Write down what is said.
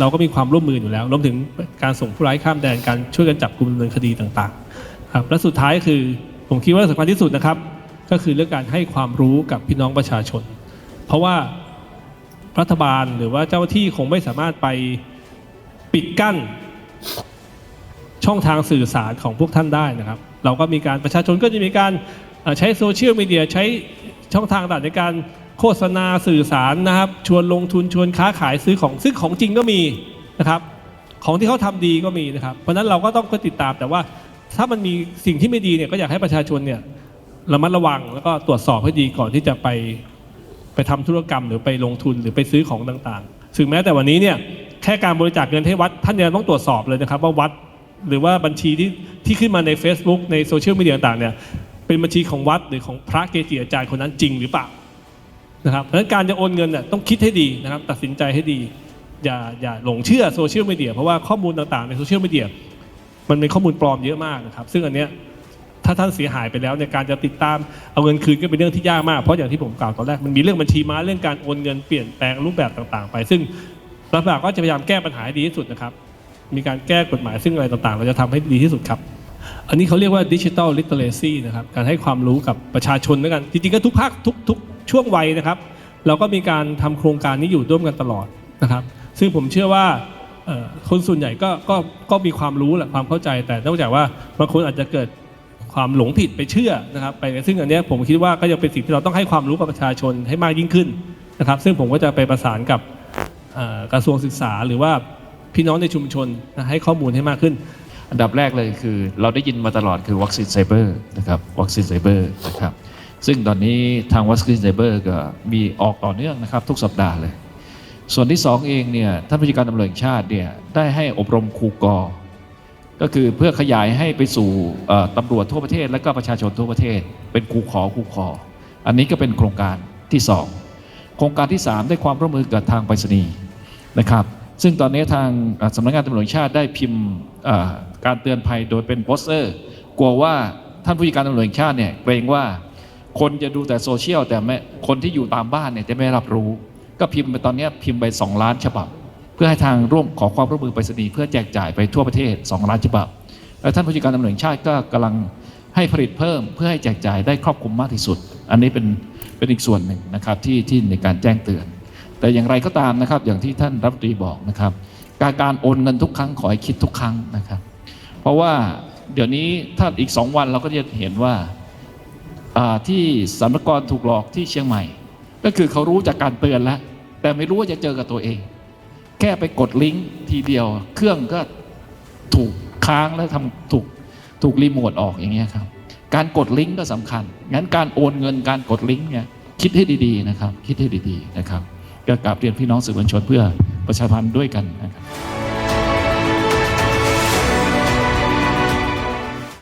เราก็มีความร่วมมืออยู่แล้วรวมถึงการส่งผู้ร้ายข้ามแดนการช่วยกันจับกลุ่มดำเนินคดีต่างๆครับและสุดท้ายคือผมคิดว่าสำคัญที่สุดนะครับ ก็คือเรื่องการให้ความรู้กับพี่น้องประชาชน เพราะว่ารัฐบาลหรือว่าเจ้าที่คงไม่สามารถไปปิดกั้น ช่องทางสื่อสารของพวกท่านได้นะครับ เราก็มีการประชาชนก็จะมีการใช้โซเชียลมีเดียใช้ช่องทางต่างๆในการ โฆษณาสื่อสารนะครับ ชวนลงทุนชวนค้าขายซื้อของซึ่งของจริงก็มีนะครับ ของที่เขาทำดีก็มีนะครับ เพราะฉะนั้นเราก็ต้องก็ติดตามแต่ว่าถ้ามันมีสิ่งที่ไม่ดีเนี่ยก็อยากให้ประชาชนเนี่ยระมัดระวังแล้วก็ตรวจสอบให้ดีก่อนที่จะไปไปทำธุรกรรมหรือไปลงทุนหรือไปซื้อของต่างๆ ถึงแม้แต่วันนี้เนี่ยแค่การบริจาคเงินให้วัดท่านยังต้องตรวจสอบเลยนะครับ ว่าวัดหรือว่าบัญชีที่ที่ขึ้นมาใน Facebook ในโซเชียลมีเดียต่างๆเนี่ยเป็นบัญชีของวัดหรือของพระเกจิอาจารย์คนนั้นจริงหรือเปล่า นะครับเพราะฉะนั้นการจะโอนเงินเนี่ยต้องคิดให้ดีนะครับ ตัดสินใจให้ดี อย่าอย่าหลงเชื่อโซเชียลมีเดียเพราะว่าข้อมูลต่างๆในโซเชียลมีเดียมันเป็นข้อมูลปลอมเยอะมากนะครับ ซึ่งอันเนี้ยถ้าท่านเสียหายไปแล้วในยการจะติดตามเอาเงินคืนก็เป็นเรื่องที่ยากมากเพราะอย่างที่ผมกล่าวตอนแรกมันมีเรื่องบัญชีม้าเรื่องการโอนเงินเปลี่ยนแปลงรูปแบบต่างๆ ไป ซึ่งรัฐบาลก็จะพยายามแก้ปัญหาให้ดีที่สุดนะครับ มีการแก้กฎหมายซึ่งอะไรต่างๆ เราจะทำให้ดีที่สุดครับ อันนี้เขาเรียกว่าดิจิ t a ลลิ t เ r เ c y นะครับการให้ความรู้กับประชาชนด้วยกันจริงๆก็ทุกภาคทุกทุก ช่วงวัยนะครับ เราก็มีการทำโครงการนี้อยู่ร่วมกันตลอดนะครับ ซึ่งผมเชื่อว่าคนส่วนใหญ่ก็ก็ก็มีความรู้แหละความเข้าใจ แต่นอกจากว่าบางคนอาจจะเกิดความหลงผิดไปเชื่อนะครับไปซึ่งอันนี้ผมคิดว่าก็ยังเป็นสิ่งที่เราต้องให้ความรู้กับประชาชนให้มากยิ่งขึ้นนะครับ ซึ่งผมก็จะไปประสานกับกระทรวงศึกษาหรือว่าพี่น้องในชุมชนนะให้ข้อมูลให้มากขึ้น อันดับแรกเลยคือ เราได้ยินมาตลอดคือวัคซีนไซเบอร์นะครับวัคซีนไซเบอร์นะครับ ซึ่งตอนนี้ทางวัคซีนไซเบอร์ก็มีออกต่อเนื่องนะครับ ทุกสัปดาห์เลย ส่วนที่ 2 เองเนี่ยท่านผู้จัดการตำรวจแห่งชาติเนี่ยได้ให้อบรมครูกอ ก็คือเพื่อขยายให้ไปสู่ตำรวจทั่วประเทศ และก็ประชาชนทั่วประเทศ เป็นครูขอครูขอ อันนี้ก็เป็นโครงการที่ 2 โครงการที่ 3 ได้ความร่วมมือกับทางไปรษณีย์นะครับซึ่งตอนนี้ทางสำนักงานตำรวจชาติได้พิมพ์การเตือนภัยโดยเป็นโปสเตอร์ กลัวว่าท่านผู้จัดการตำรวจชาติเนี่ยเกรงว่า คนจะดูแต่โซเชียลแต่ไม่คนที่อยู่ตามบ้านเนี่ยจะไม่รับรู้ ก็พิมพ์ไปตอนนี้พิมพ์ไป 2 ล้านฉบับ เพื่อให้ทางร่วมขอความร่วมมือไปรษณีย์เพื่อแจกจ่ายไปทั่วประเทศ 2 ล้านฉบับ แล้วท่านผู้จัดการตำรวจแห่งชาติก็กำลังให้ผลิตเพิ่มเพื่อให้แจกจ่ายได้ครอบคลุมมากที่สุด อันนี้เป็นเป็นอีกส่วนหนึ่งนะครับที่ที่ในการแจ้งเตือน แต่อย่างไรก็ตามนะครับ อย่างที่ท่านรัฐมนตรีบอกนะครับ การการโอนเงินทุกครั้งขอให้คิดทุกครั้งนะครับ เพราะว่าเดี๋ยวนี้ถ้าอีกสองวันเราก็จะเห็นว่า ที่สรรพากรถูกหลอกที่เชียงใหม่ ก็คือเขารู้จากการเตือนแล้ว แต่ไม่รู้ว่าจะเจอกับตัวเอง แค่ไปกดลิงก์ทีเดียว เครื่องก็ถูกค้างแล้วทำถูกถูกรีโมทออกอย่างเงี้ยครับ การกดลิงก์ก็สำคัญ งั้นการโอนเงินการกดลิงก์เนี่ยคิดให้ดีๆนะครับ คิดให้ดีๆนะครับก็กราบเรียนพี่น้องสื่อมวลชนเพื่อประชาพันธ์ด้วยกันนะครับ